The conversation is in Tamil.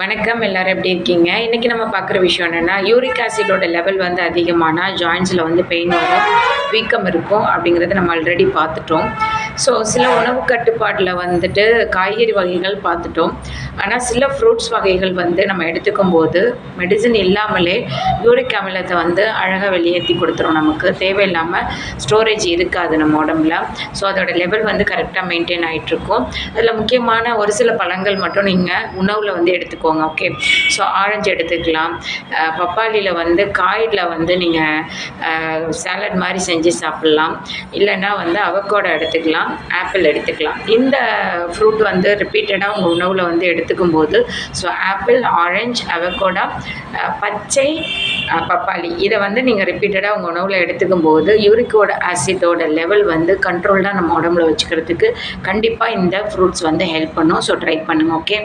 வணக்கம் எல்லாரும் எப்படி இருக்கீங்க? இன்றைக்கி நம்ம பார்க்குற விஷயம் என்னென்னா யூரிக் ஆசிடோட லெவல் வந்து அதிகமானால் ஜாயின்ஸில் வந்து பெயின் வரும் வீக்கம் இருக்கும் அப்படிங்கிறத நம்ம ஆல்ரெடி பார்த்துட்டோம். ஸோ சில உணவு கட்டுப்பாட்டில் வந்துட்டு காய்கறி வகைகள் பார்த்துட்டோம். ஆனால் சில ஃப்ரூட்ஸ் வகைகள் வந்து நம்ம எடுத்துக்கும் போது மெடிசன் இல்லாமலே யூரிக் அமிலத்தை வந்து அழகாக வெளியேற்றி கொடுத்துரும் நமக்கு. தேவையில்லாமல் ஸ்டோரேஜ் இருக்காது நம்ம உடம்புல. ஸோ அதோட லெவல் வந்து கரெக்டாக மெயின்டைன் ஆகிட்டுருக்கும் அதில் முக்கியமான ஒரு சில பழங்கள் மட்டும் நீங்கள் உணவில் வந்து எடுத்துக்கோங்க ஓகே ஸோ ஆரஞ்சு எடுத்துக்கலாம். பப்பாளியில் வந்து காயில் வந்து நீங்கள் சாலட் மாதிரி செஞ்சு சாப்பிட்லாம். இல்லைன்னா வந்து அவக்கோடை எடுத்துக்கலாம் ஆப்பிள் எடுத்துக்கலாம். இந்த ஃப்ரூட் வந்து ரிப்பீட்டடாக உங்கள் உணவில் வந்து எடுத்துக்கும் போது ஸோ ஆப்பிள் ஆரஞ்சு அவகோடா பச்சை பப்பாளி இதை வந்து நீங்கள் ரிப்பீட்டடாக உங்கள் உணவில் எடுத்துக்கும் போது யூரிக்கோட ஆசிடோட லெவல் வந்து கண்ட்ரோல்டாக நம்ம உடம்புல வச்சுக்கிறதுக்கு கண்டிப்பாக இந்த ஃப்ரூட்ஸ் வந்து ஹெல்ப் பண்ணும். ஸோ ட்ரை பண்ணுங்கள் ஓகே